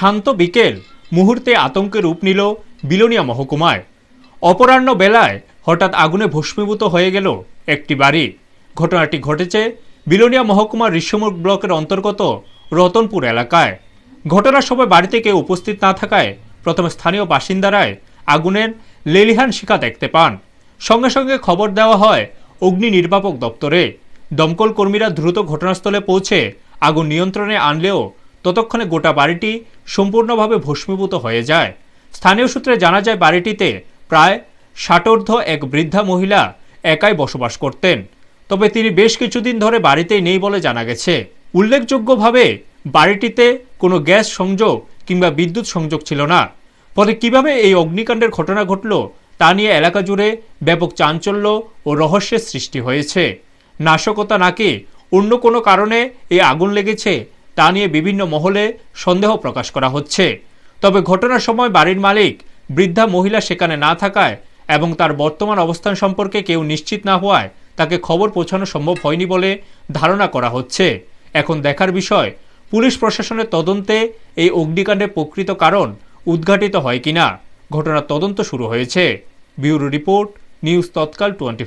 শান্ত বিকেল মুহূর্তে আতঙ্কে রূপ নিল বিলোনিয়া মহকুমায় অপরাহ্ন বেলায় হঠাৎ আগুনে ভস্মীভূত হয়ে গেল একটি বাড়ি। ঘটনাটি ঘটেছে বিলোনিয়া মহকুমার ঋষ্যমুখ ব্লকের অন্তর্গত রতনপুর এলাকায়। ঘটনার সময় বাড়িতে কেউ উপস্থিত না থাকায় প্রথমে স্থানীয় বাসিন্দারায় আগুনের লেলিহান শিকা দেখতে পান। সঙ্গে সঙ্গে খবর দেওয়া হয় অগ্নি নির্বাপক দপ্তরে। দমকল কর্মীরা দ্রুত ঘটনাস্থলে পৌঁছে আগুন নিয়ন্ত্রণে আনলেও ততক্ষণে গোটা বাড়িটি সম্পূর্ণভাবে ভস্মীভূত হয়ে যায়। স্থানীয় সূত্রে জানা যায়, বাড়িটিতে প্রায় ষাটোর্ধ এক বৃদ্ধা মহিলা একাই বসবাস করতেন। তবে তিনি বেশ কিছুদিন ধরে বাড়িতেই নেই বলে জানা গেছে। উল্লেখযোগ্যভাবে, বাড়িটিতে কোনো গ্যাস সংযোগ কিংবা বিদ্যুৎ সংযোগ ছিল না। ফলে কীভাবে এই অগ্নিকাণ্ডের ঘটনা ঘটল, তা নিয়ে এলাকা জুড়ে ব্যাপক চাঞ্চল্য ও রহস্যের সৃষ্টি হয়েছে। নাশকতা নাকি অন্য কোনো কারণে এই আগুন লেগেছে তা নিয়ে বিভিন্ন মহলে সন্দেহ প্রকাশ করা হচ্ছে। তবে ঘটনার সময় বাড়ির মালিক বৃদ্ধা মহিলা সেখানে না থাকায় এবং তার বর্তমান অবস্থান সম্পর্কে কেউ নিশ্চিত না হওয়ায় তাকে খবর পৌঁছানো সম্ভব হয়নি বলে ধারণা করা হচ্ছে। এখন দেখার বিষয়, পুলিশ প্রশাসনের তদন্তে এই অগ্নিকাণ্ডের প্রকৃত কারণ উদ্ঘাটিত হয় কিনা। ঘটনার তদন্ত শুরু হয়েছে। ব্যুরো রিপোর্ট, নিউজ তৎকাল টোয়েন্টি